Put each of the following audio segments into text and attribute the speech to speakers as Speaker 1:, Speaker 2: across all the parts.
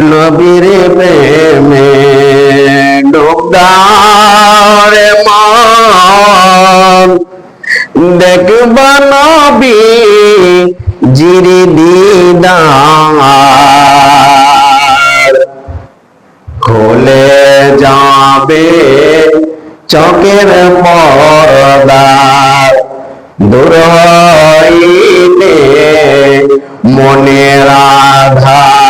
Speaker 1: নবীর প্রেমে ডোবদারে মন। দেখব নবী জিরি দিদার। খুলে যাবে চকের পর্দা দূর মনের আধার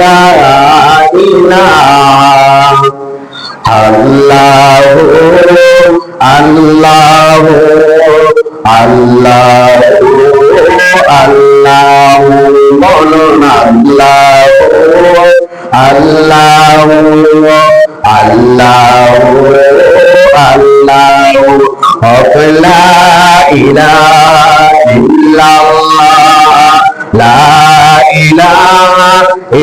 Speaker 1: ইলাহা আল্লাহ আল্লাহ আল্লাহ আল্লাহ বলুন আল্লাহ আল্লাহ ইলাহা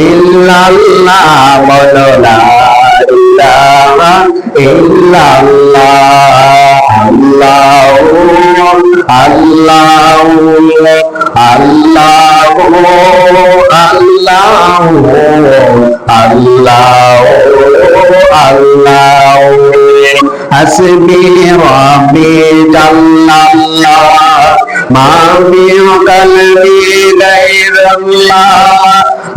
Speaker 1: ইল্লাল্লাহ বলো লা ইলাহা ইল্লাল্লাহ আল্লাহু আল্লাহু আল্লাহু আল্লাহু আল্লাহু আল্লাহু হাসবি জাল্লাল্লাহ মা বি কলবি গায়রুল্লাহ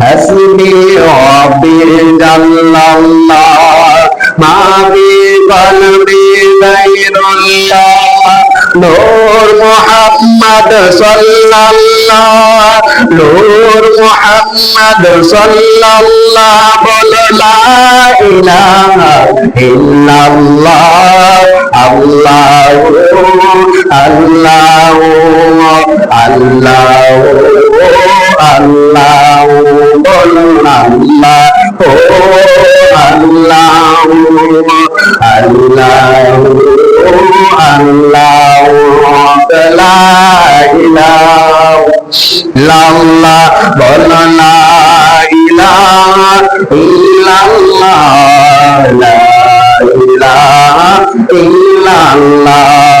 Speaker 1: হাসবি রাব্বি জাল্লাল্লাহ মা বি কলবি গায়রুল্লাহ নূর মুহাম্মদ সাল্লাল্লাহ নূর মুহাম্মদ সাল্লাল্লাহ বল লা ইলাহা ইল্লাল্লাহ আল্লাহু আল্লাহু আল্লাহু আল্লাহু বলুন আল্লাহ ও আল্লাহু আল্লাহু আল্লাহু লা ইলাহা ইল্লাল্লাহ বল লা ইলাহা ইল্লাল্লাহ